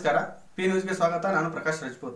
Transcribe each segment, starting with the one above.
ನಮಸ್ಕಾರ ಪಿ ನ್ಯೂಸ್ಗೆ ಸ್ವಾಗತ ನಾನು ಪ್ರಕಾಶ್ ರಾಜ್ಪೂತ್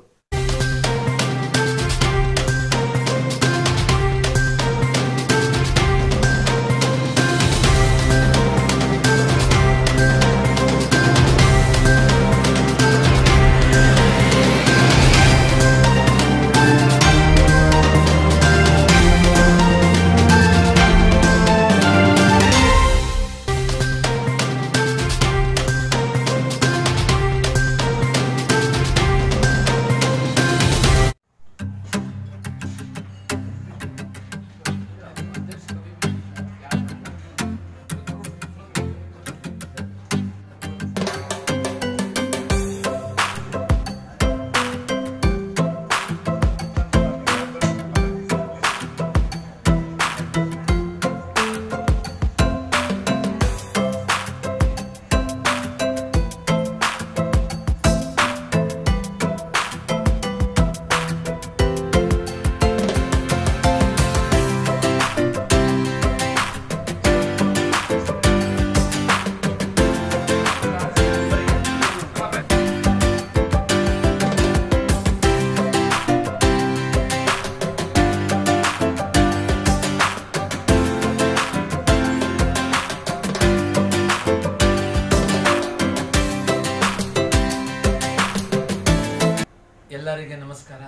ಎಲ್ಲರಿಗೆ ನಮಸ್ಕಾರ.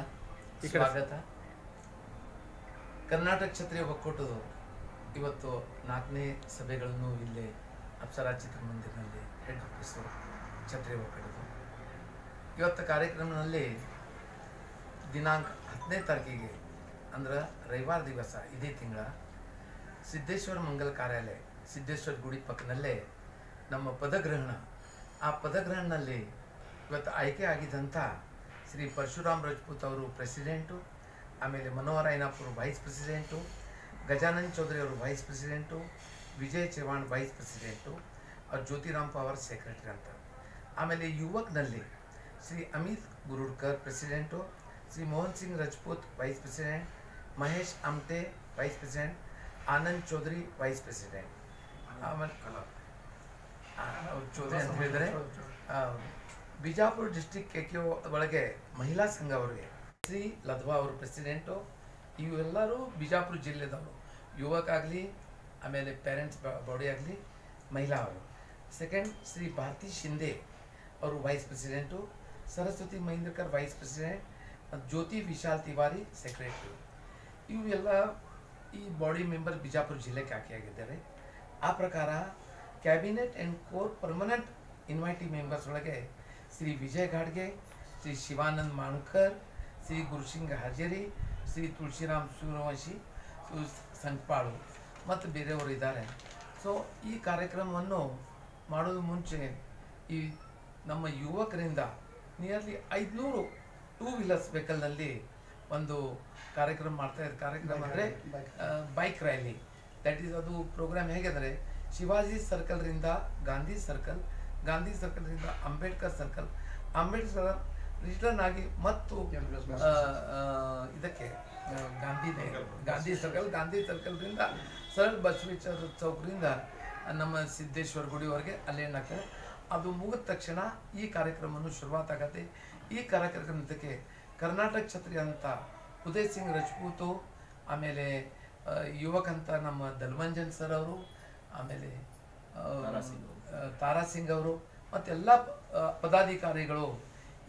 ಸ್ವಾಗತ. ಕರ್ನಾಟಕ ಕ್ಷತ್ರಿಯ ಒಕ್ಕೂಟದ ಇವತ್ತು ನಾಲ್ಕನೇ ಸಭೆಗಳನ್ನು ಇಲ್ಲಿ ಅಪ್ಸರಾ ಚಿತ್ರಮಂದಿರದಲ್ಲಿ ಹೆಡ್ ಆಫೀಸ್ ಕ್ಷತ್ರಿಯ ಒಕ್ಕೂಟದ ಇವತ್ತು ಕಾರ್ಯಕ್ರಮದಲ್ಲಿ ದಿನಾಂಕ ಹತ್ತನೇ ತಾರೀಕಿಗೆ ಅಂದ್ರೆ ರವಿವಾರ ದಿವಸ ಇದೇ ತಿಂಗಳ ಸಿದ್ದೇಶ್ವರ ಮಂಗಲ ಕಾರ್ಯಾಲಯ ಸಿದ್ದೇಶ್ವರ ಗುಡಿ ಪಕ್ಕದಲ್ಲೇ ನಮ್ಮ ಪದಗ್ರಹಣ. ಆ ಪದಗ್ರಹಣದಲ್ಲಿ ಇವತ್ತು ಆಯ್ಕೆ ಆಗಿದ್ದಂಥ ಶ್ರೀ ಪರಶುರಾಮ್ ರಾಜ್ಪೂತ್ ಅವರು ಪ್ರೆಸಿಡೆಂಟು ಆಮೇಲೆ ಮನೋಹರ್ ಐನಾಪುರ್ ವೈಸ್ ಪ್ರೆಸಿಡೆಂಟು ಗಜಾನಂದ್ ಚೌಧರಿ ಅವರು vice president Vijay Chavan vice president ಅವ್ರು ಜ್ಯೋತಿರಾಮ್ ಪವಾರ್ ಸೆಕ್ರೆಟರಿ ಅಂತ ಆಮೇಲೆ ಯುವಕ್ನಲ್ಲಿ Shri Amit Gurudkar president Shri Mohan Singh Rajput vice president Mahesh Amte vice president Anand Chaudhari vice president ಆಮೇಲೆ ಆ, ಅವ್ರು ಚೌಧರಿ ಅಂತ ಹೇಳಿದರೆ ಆ, ಬಿಜಾಪುರ ಡಿಸ್ಟಿಕ್ ಕೆ ಕೆ ಒಳಗೆ ಮಹಿಳಾ ಸಂಘ ಅವರಿಗೆ. ಶ್ರೀ ಲಧ್ವಾ ಅವರು ಪ್ರೆಸಿಡೆಂಟು. ಇವೆಲ್ಲರೂ ಬಿಜಾಪುರ ಜಿಲ್ಲೆದವರು. ಯುವಕ ಆಗಲಿ, ಆಮೇಲೆ ಪೇರೆಂಟ್ಸ್ ಬಾಡಿ ಆಗಲಿ, ಮಹಿಳಾ ಅವರು. ಸೆಕೆಂಡ್ ಶ್ರೀ ಭಾರತಿ ಶಿಂದೆ ಅವರು vice president Saraswati Mahendrakar vice president ಮತ್ತು ಜ್ಯೋತಿ ವಿಶಾಲ್ ತಿವಾರಿ ಸೆಕ್ರೆಟರಿ ಇವೆಲ್ಲ ಈ ಬಾಡಿ ಮೆಂಬರ್ ಬಿಜಾಪುರ ಜಿಲ್ಲೆಗೆ ಆಯ್ಕೆಯಾಗಿದ್ದಾರೆ ಆ ಪ್ರಕಾರ cabinet and core permanent invitee members ಒಳಗೆ ಶ್ರೀ ವಿಜಯ್ ಘಾಡ್ಗೆ ಶ್ರೀ ಶಿವಾನಂದ್ ಮಾಣ್ಕರ್ ಶ್ರೀ ಗುರುಸಿಂಗ್ ಹಜರಿ ಶ್ರೀ ತುಳಸಿರಾಮ್ ಸೂರ್ಯವಂಶಿ ಸಂಕ್ಪಾಳು ಮತ್ತು ಬೇರೆಯವರು ಇದ್ದಾರೆ. ಸೊ ಈ ಕಾರ್ಯಕ್ರಮವನ್ನು ಮಾಡೋದು ಮುಂಚೆ ಈ ನಮ್ಮ ಯುವಕರಿಂದ ನಿಯರ್ಲಿ ಐದುನೂರು ಟೂ ವೀಲರ್ಸ್ ವೆಹಿಕಲ್ನಲ್ಲಿ ಒಂದು ಕಾರ್ಯಕ್ರಮ ಮಾಡ್ತಾ ಇದ್ದ ಕಾರ್ಯಕ್ರಮ ಅಂದರೆ ಬೈಕ್ ರ್ಯಾಲಿ ದಟ್ ಈಸ್ ಅದು ಪ್ರೋಗ್ರಾಮ್ ಹೇಗೆಂದರೆ ಶಿವಾಜಿ ಸರ್ಕಲ್ರಿಂದ ಗಾಂಧಿ ಸರ್ಕಲ್ ಗಾಂಧಿ ಸರ್ಕಲ್ನಿಂದ ಅಂಬೇಡ್ಕರ್ ಸರ್ಕಲ್. ಅಂಬೇಡ್ಕರ್ ರಿಟರ್ನ್ ಆಗಿ ಮತ್ತು ಇದಕ್ಕೆ ಗಾಂಧಿ ಗಾಂಧಿ ಸರ್ಕಲ್ ಗಾಂಧಿ ಸರ್ಕಲ್ದಿಂದ ಸರಳ ಬಸವೇಶ್ವರ ಚೌಕ್ರಿಂದ ನಮ್ಮ ಸಿದ್ದೇಶ್ವರ ಗುಡಿವರೆಗೆ ಅಲ್ಲಿ ಏನಾಗ್ತದೆ? ಅದು ಮುಗಿದ ತಕ್ಷಣ ಈ ಕಾರ್ಯಕ್ರಮವನ್ನು ಶುರುವಾತ ಆಗತ್ತೆ. ಈ ಕಾರ್ಯಕ್ರಮದಕ್ಕೆ ಕರ್ನಾಟಕ ಛತ್ರಿ ಅಂತ ಉದಯ್ ಸಿಂಗ್ ರಜಪೂತು ಆಮೇಲೆ ಯುವಕ ಅಂತ ನಮ್ಮ ದಲ್ವಂಜನ್ ಸರ್ ಅವರು ಆಮೇಲೆ ತಾರಾ ಸಿಂಗ್ ಅವರು ಮತ್ತೆಲ್ಲ ಪದಾಧಿಕಾರಿಗಳು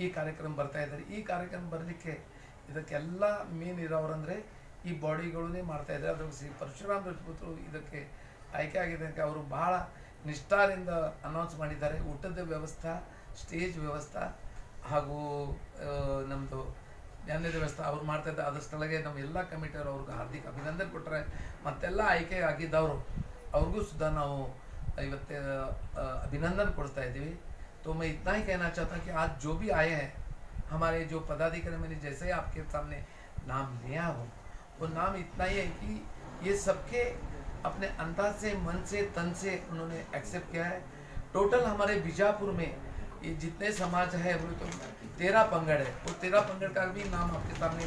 ಈ ಕಾರ್ಯಕ್ರಮ ಬರ್ತಾ ಇದ್ದಾರೆ. ಈ ಕಾರ್ಯಕ್ರಮ ಬರಲಿಕ್ಕೆ ಇದಕ್ಕೆಲ್ಲ ಮೇನ್ ಇರೋರಂದರೆ ಈ ಬಾಡಿಗಳನ್ನೇ ಮಾಡ್ತಾ ಇದ್ದಾರೆ. ಅದ್ರ ಶ್ರೀ ಪರಶುರಾಮ್ ರಜಪೂತರು ಇದಕ್ಕೆ ಆಯ್ಕೆ ಆಗಿದ್ದಕ್ಕೆ ಅವರು ಬಹಳ ನಿಷ್ಠಾರಿಂದ ಅನೌನ್ಸ್ ಮಾಡಿದ್ದಾರೆ. ಊಟದ ವ್ಯವಸ್ಥೆ ಸ್ಟೇಜ್ ವ್ಯವಸ್ಥೆ ಹಾಗೂ ನಮ್ಮದು ಜ್ಞಾನದ ವ್ಯವಸ್ಥೆ ಅವ್ರು ಮಾಡ್ತಾ ಇದ್ದಾರೆ. ಅದಷ್ಟೊಳಗೆ ನಮ್ಮ ಎಲ್ಲ ಕಮಿಟಿಯವರು ಅವ್ರಿಗೆ ಹಾರ್ದಿಕ ಅಭಿನಂದನೆ ಕೊಟ್ಟರೆ ಮತ್ತೆಲ್ಲ ಆಯ್ಕೆ ಆಗಿದ್ದವರು ಅವ್ರಿಗೂ ಸುಧಾ ನಾವು ಇವತ್ತು अ, अभिनंदन ಕೊಡ್ತಾ ಇದ್ದೀವಿ तो मैं इतना ही कहना चाहता हूँ कि आज जो भी आए हैं हमारे जो पदाधिकारी मैंने जैसे ही आपके सामने नाम लिया हो वो नाम इतना ही है कि ये सबके अपने अंदाज से मन से तन से उन्होंने एक्सेप्ट किया है टोटल हमारे बीजापुर में ये जितने समाज है वो तो तेरह पंगड़ है वो तेरह पंगड़ का भी नाम आपके सामने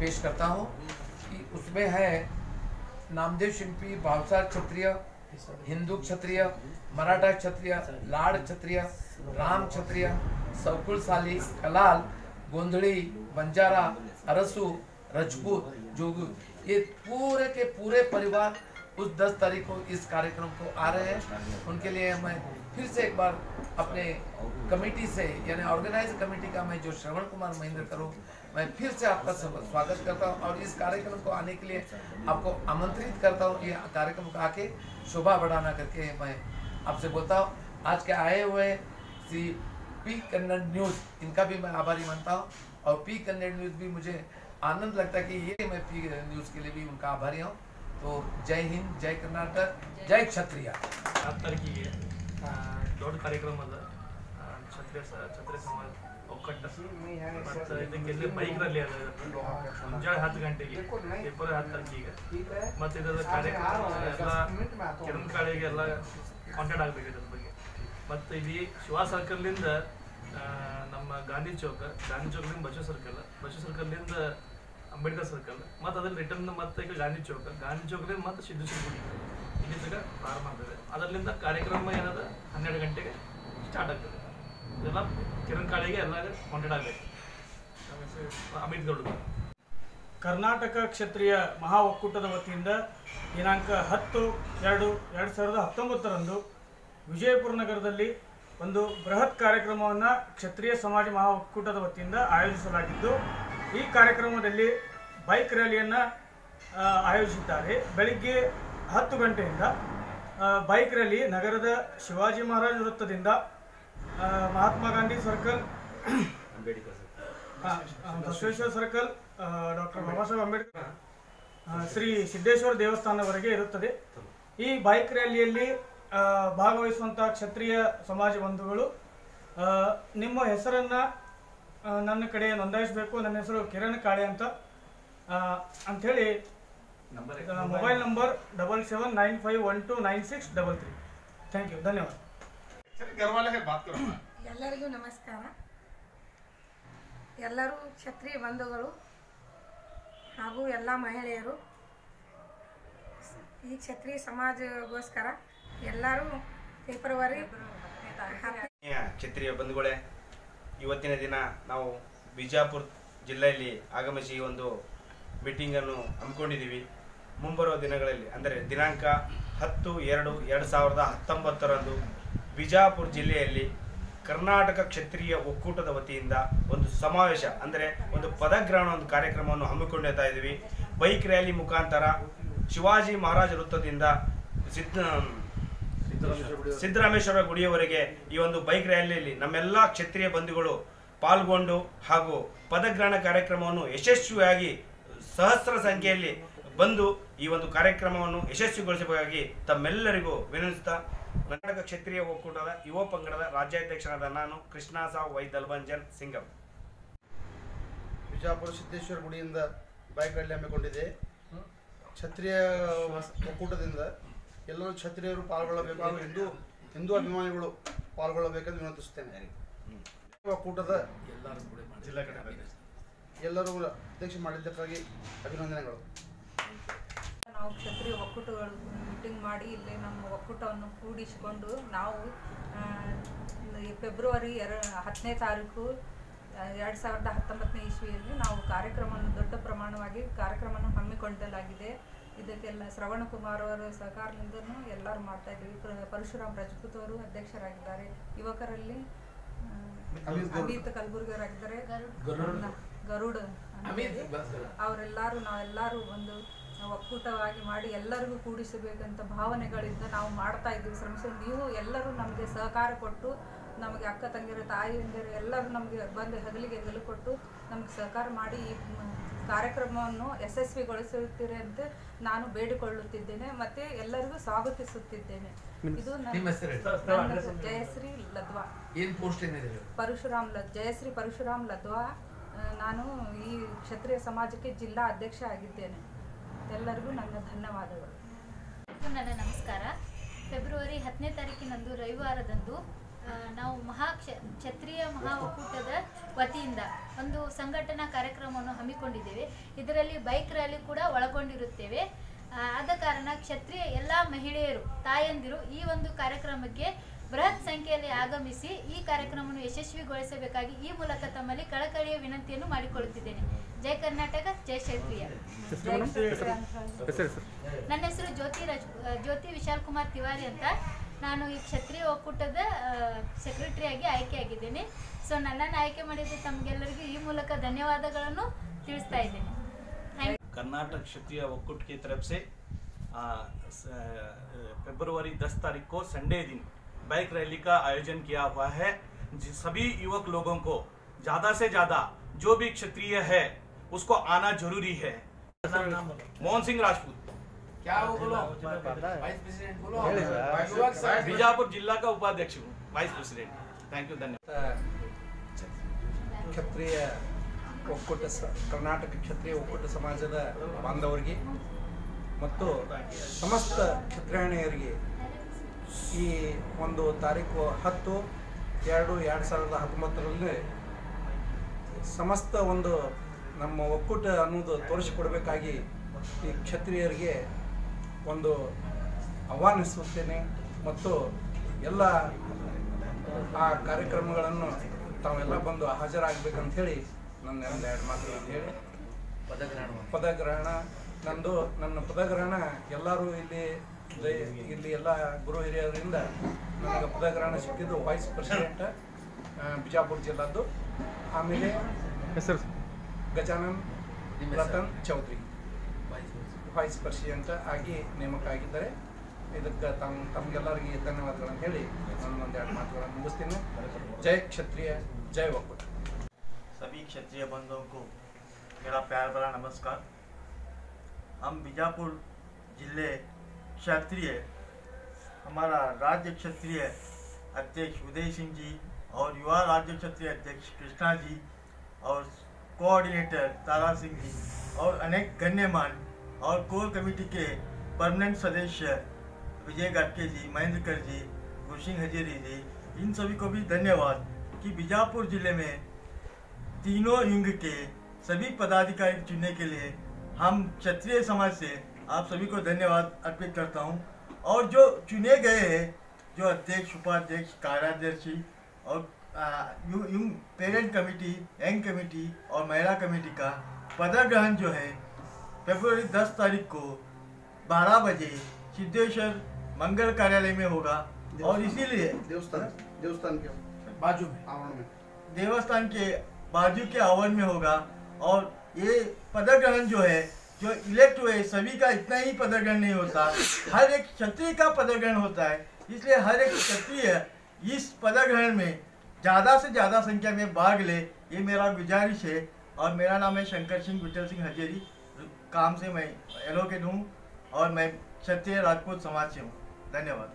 पेश करता हूँ कि उसमें है नामदेव शिल्पी भावसार क्षत्रिय हिंदू क्षत्रिय, मराठा क्षत्रिय, लाड क्षत्रिय, राम क्षत्रिय सौकुलसाली कलाल गोंधली बंजारा, अरसू, रजपूत, जोगू, ये पूरे के पूरे परिवार उस 10 तारीख को इस कार्यक्रम को आ रहे हैं। उनके लिए मैं फिर से एक बार अपने कमेटी से, यानी ऑर्गेनाइज कमेटी का मैं जो श्रवण कुमार महेंद्र करूँ, मैं फिर से आपका स्वागत करता हूँ और इस कार्यक्रम को आने के लिए आपको आमंत्रित करता हूँ। ये कार्यक्रम को आके शोभा बढ़ाना करके मैं आपसे बोलता हूँ। आज के आए हुए श्री पी कन्नड़ न्यूज़, इनका भी मैं आभारी मानता हूँ और पी कन्नड़ न्यूज़ भी मुझे आनंद लगता है कि ये मैं पी न्यूज़ के लिए भी उनका आभारी हूँ। तो जय हिंद, जय कर्नाटक, जय क्षत्रिया। ದೊಡ್ಡ ಕಾರ್ಯಕ್ರಮ ಅದ ಸ- ಕ್ಷತ್ರಿಯ ಸಮಾಜ ಬೈಕ್ ರಲ್ಲಿ ಅದ. ಮುಂಜಾನೆ ಹತ್ತು ಗಂಟೆಗೆ ಏಪ್ರಿಲ್ ಹತ್ತು ತಾರೀಕಿಗೆ ಮತ್ತು ಇದರ ಕಾರ್ಯಕ್ರಮ, ಎಲ್ಲ ಕಿರಣ್ ಕಾಳಿಗೆ ಎಲ್ಲ ಕಾಂಟ್ಯಾಕ್ಟ್ ಆಗಬೇಕು ಇದ್ರ ಬಗ್ಗೆ. ಮತ್ತೆ ಇಲ್ಲಿ ಶಿವ ಸರ್ಕಲ್ನಿಂದ ನಮ್ಮ ಗಾಂಧಿ ಚೌಕ, ಗಾಂಧಿ ಚೌಕದಿಂದ ಬಸವ ಸರ್ಕಲ್ ಬಸವ ಸರ್ಕಲ್ನಿಂದ ಅಂಬೇಡ್ಕರ್ ಸರ್ಕಲ್ ಮತ್ತೆ ಅದ್ರಲ್ಲಿ ರಿಟರ್ನ್ ಮತ್ತೆ ಗಾಂಧಿ ಚೌಕ, ಗಾಂಧಿ ಚೌಕದಿಂದ ಮತ್ತೆ ಸಿದ್ದೇಶ್ವರ ಗುಡಿ ತನಕ ಪ್ರಾರಂಭ ಆಗ್ತದೆ. ಅದರಿಂದ ಕಾರ್ಯಕ್ರಮ ಏನದ? ಹನ್ನೆರಡು ಗಂಟೆಗೆ ಸ್ಟಾರ್ಟ್ ಆಗ್ತದೆ. ಇದೆಲ್ಲ ಕಿರಣ್ ಕಾಳಿಗೆ ಎಲ್ಲ ಕಾಂಟ್ಯಾಕ್ಟ್ ಆಗಬೇಕು. ಅಮಿತ್ ಗೌಡ. ಕರ್ನಾಟಕ ಕ್ಷತ್ರಿಯ ಮಹಾ ಒಕ್ಕೂಟದ ವತಿಯಿಂದ ದಿನಾಂಕ ಹತ್ತು ಎರಡು ಎರಡು ಸಾವಿರದ ಹತ್ತೊಂಬತ್ತರಂದು ವಿಜಯಪುರ ನಗರದಲ್ಲಿ ಒಂದು ಬೃಹತ್ ಕಾರ್ಯಕ್ರಮವನ್ನು ಕ್ಷತ್ರಿಯ ಸಮಾಜ ಮಹಾ ಒಕ್ಕೂಟದ ವತಿಯಿಂದ ಆಯೋಜಿಸಲಾಗಿದ್ದು, ಈ ಕಾರ್ಯಕ್ರಮದಲ್ಲಿ ಬೈಕ್ ರ್ಯಾಲಿಯನ್ನು ಆಯೋಜಿಸಿದ್ದಾರೆ. ಬೆಳಿಗ್ಗೆ ಹತ್ತು ಗಂಟೆಯಿಂದ ಬೈಕ್ ರ್ಯಾಲಿ ನಗರದ ಶಿವಾಜಿ ಮಹಾರಾಜ್ ವೃತ್ತದಿಂದ Mahatma Gandhi circle Basaveshwara circle doctor Baba Saheb Ambedkar Shri Siddheshwara ದೇವಸ್ಥಾನವರೆಗೆ ಇರುತ್ತದೆ. ಈ ಬೈಕ್ ರ್ಯಾಲಿಯಲ್ಲಿ ಆ, ಭಾಗವಹಿಸುವಂತಹ ಕ್ಷತ್ರಿಯ ಸಮಾಜ ಬಂಧುಗಳು ನಿಮ್ಮ ಹೆಸರನ್ನ ನನ್ನ ಕಡೆ ನೋಂದಾಯಿಸಬೇಕು ನನ್ನ ಹೆಸರು ಕಿರಣ್ ಕಾಳೆ ಅಂತ ಅಂಥೇಳಿ mobile number double seven nine five one two nine six double three. Thank you ಧನ್ಯವಾದ. ಎಲ್ಲರಿಗೂ ನಮಸ್ಕಾರ. ಎಲ್ಲರೂ ಕ್ಷತ್ರಿಯ ಬಂಧುಗಳು ಹಾಗೂ ಎಲ್ಲ ಮಹಿಳೆಯರು ಈ ಕ್ಷತ್ರಿಯ ಸಮಾಜಗೋಸ್ಕರ ಎಲ್ಲರೂ ಫೆಬ್ರವರಿ ಕ್ಷತ್ರಿಯ ಬಂಧುಗಳೇ ಇವತ್ತಿನ ದಿನ ನಾವು ಬಿಜಾಪುರ ಜಿಲ್ಲೆಯಲ್ಲಿ ಆಗಮಿಸಿ ಒಂದು ಮೀಟಿಂಗನ್ನು ಹಮ್ಮಿಕೊಂಡಿದ್ದೀವಿ. ಮುಂಬರುವ ದಿನಗಳಲ್ಲಿ, ಅಂದರೆ ದಿನಾಂಕ ಹತ್ತು ಎರಡು ಎರಡು ಸಾವಿರದ ಹತ್ತೊಂಬತ್ತರಂದು ಬಿಜಾಪುರ ಜಿಲ್ಲೆಯಲ್ಲಿ ಕರ್ನಾಟಕ ಕ್ಷತ್ರಿಯ ಒಕ್ಕೂಟದ ವತಿಯಿಂದ ಒಂದು ಸಮಾವೇಶ, ಅಂದರೆ ಒಂದು ಪದಗ್ರಹಣ ಒಂದು ಕಾರ್ಯಕ್ರಮವನ್ನು ಹಮ್ಮಿಕೊಂಡಿರ್ತಾ ಇದ್ದೀವಿ. ಬೈಕ್ ರ್ಯಾಲಿ ಮುಖಾಂತರ ಶಿವಾಜಿ ಮಹಾರಾಜ ವೃತ್ತದಿಂದ ಸಿದ್ಧ, ಸಿದ್ದರಾಮೇಶ್ವರ ಗುಡಿಯವರೆಗೆ ಈ ಒಂದು ಬೈಕ್ ರ್ಯಾಲಿಯಲ್ಲಿ ನಮ್ಮೆಲ್ಲ ಕ್ಷತ್ರಿಯ ಬಂಧುಗಳು ಪಾಲ್ಗೊಂಡು ಹಾಗೂ ಪದಗ್ರಹಣ ಕಾರ್ಯಕ್ರಮವನ್ನು ಯಶಸ್ವಿಯಾಗಿ ಸಹಸ್ರ ಸಂಖ್ಯೆಯಲ್ಲಿ ಬಂದು ಈ ಒಂದು ಕಾರ್ಯಕ್ರಮವನ್ನು ಯಶಸ್ವಿಗೊಳಿಸಬೇಕಾಗಿ ತಮ್ಮೆಲ್ಲರಿಗೂ ವಿನಂತಿಸ್ತಾ ಕರ್ನಾಟಕ ಕ್ಷತ್ರಿಯ ಒಕ್ಕೂಟದ ಯುವ ಪಂಗಡದ ರಾಜ್ಯಾಧ್ಯಕ್ಷರಾದ ನಾನು ಕೃಷ್ಣಾಸಾವ್ ವೈ ದಲ್ಬಂಜನ್ ಸಿಂಗಂ. ಬಿಜಾಪುರ ಸಿದ್ದೇಶ್ವರ ಗುಡಿಯಿಂದ ಬೈಕ್ ರ್ಯಾಲಿ ಹಮ್ಮಿಕೊಂಡಿದೆ. ಕ್ಷತ್ರಿಯ ಒಕ್ಕೂಟದಿಂದ ಎಲ್ಲರೂ ಕ್ಷತ್ರಿಯರು ಪಾಲ್ಗೊಳ್ಳಬೇಕು ಹಾಗೂ ಹಿಂದೂ ಹಿಂದೂ ಅಭಿಮಾನಿಗಳು ಪಾಲ್ಗೊಳ್ಳಬೇಕೆಂದು ವಿನಂತಿಸುತ್ತೇನೆ. ಒಕ್ಕೂಟದ ಎಲ್ಲರೂ ಎಲ್ಲರೂ ಅಧ್ಯಕ್ಷ ಮಾಡಿದ್ದಕ್ಕಾಗಿ ಅಭಿನಂದನೆಗಳು. ನಾವು ಕ್ಷತ್ರಿಯ ಒಕ್ಕೂಟಗಳು ಮೀಟಿಂಗ್ ಮಾಡಿ ಇಲ್ಲಿ ನಮ್ಮ ಒಕ್ಕೂಟವನ್ನು ಕೂಡಿಸಿಕೊಂಡು ನಾವು ಈ ಫೆಬ್ರವರಿ ಎರ ಹತ್ತನೇ ತಾರೀಕು ಎರಡು ಸಾವಿರದ ಹತ್ತೊಂಬತ್ತನೇ ಇಸ್ವಿಯಲ್ಲಿ ನಾವು ಕಾರ್ಯಕ್ರಮವನ್ನು ದೊಡ್ಡ ಪ್ರಮಾಣವಾಗಿ ಕಾರ್ಯಕ್ರಮವನ್ನು ಹಮ್ಮಿಕೊಳ್ಳಲಾಗಿದೆ. ಇದಕ್ಕೆಲ್ಲ ಶ್ರವಣ ಕುಮಾರ್ ಅವರ ಸಹಕಾರದಿಂದನೂ ಎಲ್ಲರೂ ಮಾಡ್ತಾ ಇದ್ದೀವಿ. ಪ್ರ- ಪರಶುರಾಮ್ ರಜಪೂತ್ ಅವರು ಅಧ್ಯಕ್ಷರಾಗಿದ್ದಾರೆ. ಯುವಕರಲ್ಲಿ ಅಮಿತ್ ಕಲಬುರ್ಗಿಯವರಾಗಿದ್ದಾರೆ. ಗರುಡ್. ಗರುಡ್. ಅಮಿತ್ ಅವರೆಲ್ಲರೂ ನಾವೆಲ್ಲರೂ ಒಂದು ಒಕ್ಕೂಟವಾಗಿ ಮಾಡಿ ಎಲ್ಲರಿಗೂ ಕೂಡಿಸಬೇಕಂತ ಭಾವನೆಗಳಿಂದ ನಾವು ಮಾಡ್ತಾ ಇದ್ದೀವಿ. ಶ್ರಮಿಸಿ ನೀವು ಎಲ್ಲರೂ ನಮಗೆ ಸಹಕಾರ ಕೊಟ್ಟು ನಮಗೆ ಅಕ್ಕ ತಂಗಿರ ತಾಯಿಯಂದಿರು ಎಲ್ಲರೂ ನಮಗೆ ಬಂದು ಹಗಲಿಗೆ ಹಗಲು ಕೊಟ್ಟು ನಮಗೆ ಸಹಕಾರ ಮಾಡಿ ಈ ಕಾರ್ಯಕ್ರಮವನ್ನು ಯಶಸ್ವಿಗೊಳಿಸುತ್ತೀರಿ ಅಂತ ನಾನು ಬೇಡಿಕೊಳ್ಳುತ್ತಿದ್ದೇನೆ. ಮತ್ತೆ ಎಲ್ಲರಿಗೂ ಸ್ವಾಗತಿಸುತ್ತಿದ್ದೇನೆ. ಇದು ನನ್ನ- ಜಯಶ್ರೀ ಲದ್ವಾ. ಏನ್ ಪೋಸ್ಟ್ ಏನಿದೆ ಹೇಳಿ? ಪರಶುರಾಮ್ ಲ ಜಯಶ್ರೀ ಪರಶುರಾಮ್ ಲದ್ವಾ ನಾನು ಈ ಕ್ಷತ್ರಿಯ ಸಮಾಜಕ್ಕೆ ಜಿಲ್ಲಾ ಅಧ್ಯಕ್ಷ ಆಗಿದ್ದೇನೆ. ಎಲ್ಲರಿಗೂ ನನ್ನ ಧನ್ಯವಾದಗಳು. ನನ್ನ ನಮಸ್ಕಾರ. ಫೆಬ್ರವರಿ ಹತ್ತನೇ ತಾರೀಕಿನಂದು ರವಿವಾರದಂದು ನಾವು ಮಹಾ ಕ್ಷ, ಕ್ಷತ್ರಿಯ ಮಹಾ ಒಕ್ಕೂಟದ ವತಿಯಿಂದ ಒಂದು ಸಂಘಟನಾ ಕಾರ್ಯಕ್ರಮವನ್ನು ಹಮ್ಮಿಕೊಂಡಿದ್ದೇವೆ. ಇದರಲ್ಲಿ ಬೈಕ್ ರ್ಯಾಲಿ ಕೂಡ ಒಳಗೊಂಡಿರುತ್ತೇವೆ. ಆದ ಕಾರಣ ಕ್ಷತ್ರಿಯ ಎಲ್ಲ ಮಹಿಳೆಯರು, ತಾಯಂದಿರು ಈ ಒಂದು ಕಾರ್ಯಕ್ರಮಕ್ಕೆ ಬೃಹತ್ ಸಂಖ್ಯೆಯಲ್ಲಿ ಆಗಮಿಸಿ ಈ ಕಾರ್ಯಕ್ರಮವನ್ನು ಯಶಸ್ವಿಗೊಳಿಸಬೇಕಾಗಿ ಈ ಮೂಲಕ ತಮ್ಮಲ್ಲಿ ಕಳಕಳಿಯ ವಿನಂತಿಯನ್ನು ಮಾಡಿಕೊಳ್ಳುತ್ತಿದ್ದೇನೆ. ಜೈ ಕರ್ನಾಟಕ ಜೈ ಕ್ಷತ್ರಿಯ ನನ್ನ ಹೆಸರು ಜ್ಯೋತಿ ರಾಜ್ ಆ, ಜ್ಯೋತಿ ವಿಶಾಲ್ ಕುಮಾರ್ ತಿವಾರಿ ಅಂತ ನಾನು ಈ ಕ್ಷತ್ರಿಯ ಒಕ್ಕೂಟದ ಸೆಕ್ರೆಟರಿಯಾಗಿ ಆಯ್ಕೆಯಾಗಿದ್ದೇನೆ ಸೊ ನನ್ನನ್ನು ಆಯ್ಕೆ ಮಾಡಿದ ತಮಗೆಲ್ಲರಿಗೂ ಈ ಮೂಲಕ ಧನ್ಯವಾದಗಳನ್ನು ತಿಳಿಸ್ತಾ ಇದ್ದೇನೆ ಥ್ಯಾಂಕ್ कर्नाटक क्षत्रिय वक्कुट की तरफ से आ, स- फरवरी 10 तारीख को संडे दिन बाइक रैली का आयोजन किया हुआ है जि- सभी युवक लोगों को ज्यादा से ज्यादा जो भी क्षत्रिय है उसको आना जरूरी है मोहन सिंह राजपूत क्या हो बोलो वाइस प्रेसिडेंट बोलो बीजापुर जिला का उपाध्यक्ष हूँ वाइस प्रेसिडेंट थैंक यू धन्यवाद ಕ್ಷತ್ರಿಯ ಒಕ್ಕೂಟ ಸ ಕರ್ನಾಟಕ ಕ್ಷತ್ರಿಯ ಒಕ್ಕೂಟ ಸಮಾಜದ ಬಾಂಧವರಿಗೆ ಮತ್ತು ಸಮಸ್ತ ಕ್ಷತ್ರಿಯಾಣಿಯರಿಗೆ ಈ ಒಂದು ತಾರೀಕು ಹತ್ತು ಎರಡು ಎರಡು ಸಾವಿರದ ಹತ್ತೊಂಬತ್ತರಲ್ಲಿ ಸಮಸ್ತ ಒಂದು ನಮ್ಮ ಒಕ್ಕೂಟ ಅನ್ನೋದು ತೋರಿಸಿಕೊಡಬೇಕಾಗಿ ಈ ಕ್ಷತ್ರಿಯರಿಗೆ ಒಂದು ಆಹ್ವಾನಿಸುತ್ತೇನೆ ಮತ್ತು ಎಲ್ಲ ಆ ಕಾರ್ಯಕ್ರಮಗಳನ್ನು ತಾವೆಲ್ಲ ಬಂದು ಹಾಜರಾಗಬೇಕಂತ ಹೇಳಿ ನನ್ನ ಒಂದು ಎರಡು ಮಾತುಗಳನ್ನು ಹೇಳಿ. ಪದಗ್ರಹಣ. ಪದಗ್ರಹಣ. ನಂದು ನನ್ನ ಪದಗ್ರಹಣ ಎಲ್ಲರೂ ಇಲ್ಲಿ ಇಲ್ಲಿ ಎಲ್ಲ ಗುರು ಹಿರಿಯರಿಂದ ನನಗೆ ಪದಗ್ರಹಣ ಸಿಕ್ಕಿದ್ದು ವೈಸ್ ಪ್ರೆಸಿಡೆಂಟ್ ಬಿಜಾಪುರ ಜಿಲ್ಲಾದ್ದು. ಆಮೇಲೆ ಹೆಸರು ಗಜಾನನ್ ನಿಮ್ಮ ಹೆಸರು? ರತನ್ ಚೌಧರಿ ವೈಸ್ ಪ್ರೆಸಿಡೆಂಟ್ ಆಗಿ ನೇಮಕ ಆಗಿದ್ದಾರೆ ಇದಕ್ಕೆ ತಮ್ಮ ತಮಗೆಲ್ಲರಿಗೆ ಧನ್ಯವಾದಗಳನ್ನು ಹೇಳಿ ನಾನು ಒಂದೆರಡು ಮಾತುಗಳನ್ನು ಮುಗಿಸ್ತೀನಿ ಜೈ ಕ್ಷತ್ರಿಯ ಜೈ ಒಕ್ಕೂಟ सभी क्षत्रिय बंधुओं को मेरा प्यार भरा नमस्कार हम बीजापुर जिले क्षत्रिय हमारा राज्य क्षत्रिय अध्यक्ष उदय सिंह जी और युवा राज्य क्षत्रिय अध्यक्ष कृष्णा जी और कोऑर्डिनेटर तारा सिंह जी और अनेक गण्यमान और कोर कमेटी के परमानेंट सदस्य विजय गाटके जी महेंद्र कर जी, गुरसिंह हजेरी जी, इन सभी को भी धन्यवाद कि बीजापुर ज़िले में तीनों युग के सभी पदाधिकारी चुनने के लिए हम क्षत्रिय समाज से आप सभी को धन्यवाद अर्पित करता हूँ। और जो चुने गए हैं, जो अध्यक्ष, उपाध्यक्ष, कार्याध्यक्ष और you parent committee young committee और महिला कमेटी का पदग्रहण जो है फरवरी 10 तारीख को 12 बजे सिद्धेश्वर मंगल कार्यालय में होगा और इसीलिए देवस्थान देवस्थान के बाजू में। आवरण में। देवस्थान के बाजू के आवन में होगा और ये पदग्रहण जो है जो इलेक्ट हुए सभी का इतना ही पदग्रहण नहीं होता। हर एक क्षत्रिय का पदग्रहण होता है। इसलिए हर एक क्षत्रिय इस पदग्रहण में ज़्यादा से ज़्यादा संख्या में भाग ले, ये मेरा गुजारिश है। और मेरा नाम है शंकर सिंह विठल सिंह हजेरी। काम से मैं एलोकेट हूँ और मैं क्षत्रिय राजपूत समाज से हूँ। धन्यवाद।